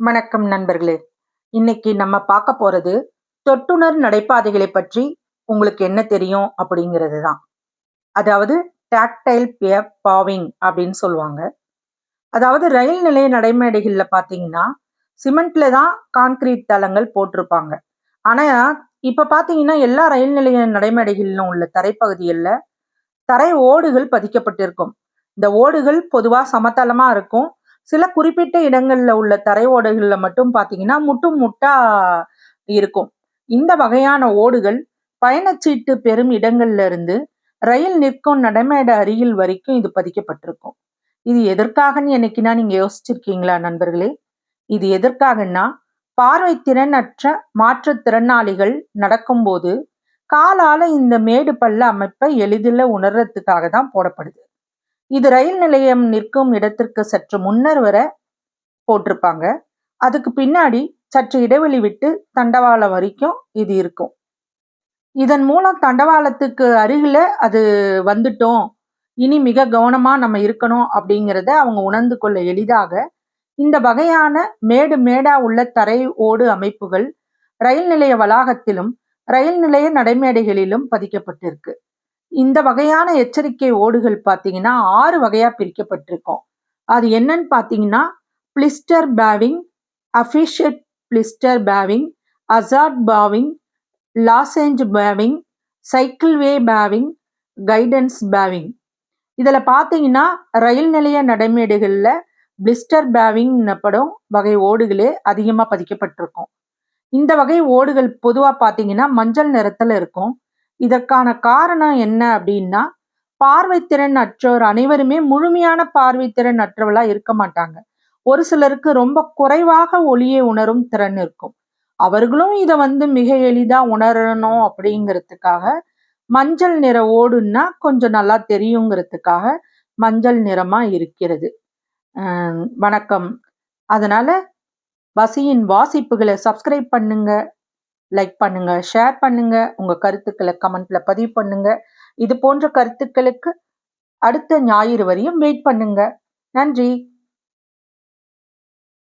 வணக்கம் நண்பர்களே. இன்னைக்கு நம்ம பார்க்க போறது தொட்டுணர் நடைபாதைகளை பற்றி உங்களுக்கு என்ன தெரியும் அப்படிங்கிறது தான் அதாவது டாக்டைல் பியர் பாவிங் அப்படின்னு சொல்லுவாங்க. அதாவது ரயில் நிலைய நடைமேடைகளில் பார்த்தீங்கன்னா சிமெண்ட்ல தான் கான்கிரீட் தளங்கள் போட்டிருப்பாங்க. ஆனா இப்ப பார்த்தீங்கன்னா எல்லா ரயில் நிலைய நடைமேடைகளிலும் உள்ள தரைப்பகுதிகளில் தரை ஓடுகள் பதிக்கப்பட்டிருக்கும். இந்த ஓடுகள் பொதுவாக சமதளமா இருக்கும். சில குறிப்பிட்ட இடங்கள்ல உள்ள தரை ஓடுகள்ல மட்டும் பார்த்தீங்கன்னா முட்டும் முட்டா இருக்கும். இந்த வகையான ஓடுகள் பயணச்சீட்டு பெறும் இடங்கள்ல இருந்து ரயில் நிற்கும் நடைமேடை அருகில் வரைக்கும் இது பதிக்கப்பட்டிருக்கும். இது எதற்காகன்னு என்னைக்குன்னா நீங்க யோசிச்சிருக்கீங்களா நண்பர்களே? இது எதற்காகன்னா பார்வை திறனற்ற மாற்றுத்திறனாளிகள் நடக்கும்போது காலால இந்த மேடு பள்ள அமைப்பை எளிதில் உணர்றதுக்காக தான் போடப்படுது. இது ரயில் நிலையம் நிற்கும் இடத்திற்கு சற்று முன்னர் வர போட்டிருப்பாங்க. அதுக்கு பின்னாடி சற்று இடைவெளி விட்டு தண்டவாளம் வரைக்கும் இது இருக்கும். இதன் மூலம் தண்டவாளத்துக்கு அருகில அது வந்துட்டோம். இனி மிக கவனமா நம்ம இருக்கணும் அப்படிங்கிறத அவங்க உணர்ந்து கொள்ள எளிதாக இந்த வகையான மேடு மேடா உள்ள தரை ஓடு அமைப்புகள் ரயில் நிலைய வளாகத்திலும் ரயில் நிலைய நடைமேடைகளிலும் பதிக்கப்பட்டிருக்கு. இந்த வகையான எச்சரிக்கை ஓடுகள் பார்த்தீங்கன்னா ஆறு வகையா பிரிக்கப்பட்டிருக்கும். அது என்னன்னு பார்த்தீங்கன்னா blister paving அஃபிஷியட் blister paving அசாட் paving lozenge paving cycleway paving guidance paving. இதில் பார்த்தீங்கன்னா ரயில் நிலைய நடைமேடுகளில் பிளிஸ்டர் பேவிங் எனப்படும் வகை ஓடுகளே அதிகமாக பதிக்கப்பட்டிருக்கும். இந்த வகை ஓடுகள் பொதுவாக பார்த்தீங்கன்னா மஞ்சள் நிறத்தில் இருக்கும். இதற்கான காரணம் என்ன அப்படின்னா பார்வைத்திறன் அற்றோர் அனைவருமே முழுமையான பார்வைத்திறன் அற்றவளா இருக்க மாட்டாங்க. ஒரு சிலருக்கு ரொம்ப குறைவாக ஒளியை உணரும் திறன் இருக்கும். அவர்களும் இதை வந்து மிக எளிதா உணரணும் அப்படிங்கிறதுக்காக மஞ்சள் நிற ஓடுன்னா கொஞ்சம் நல்லா தெரியுங்கிறதுக்காக மஞ்சள் நிறமா இருக்கிறது. வணக்கம். அதனால வசியின் வாசிப்புகளை சப்ஸ்கிரைப் பண்ணுங்க. லைக் பண்ணுங்க ஷேர் பண்ணுங்க உங்க கருத்துக்களை கமெண்ட்ல பதிவு பண்ணுங்க. இது போன்ற கருத்துக்களுக்கு அடுத்த ஞாயிறு வரையும் வெயிட் பண்ணுங்க. நன்றி.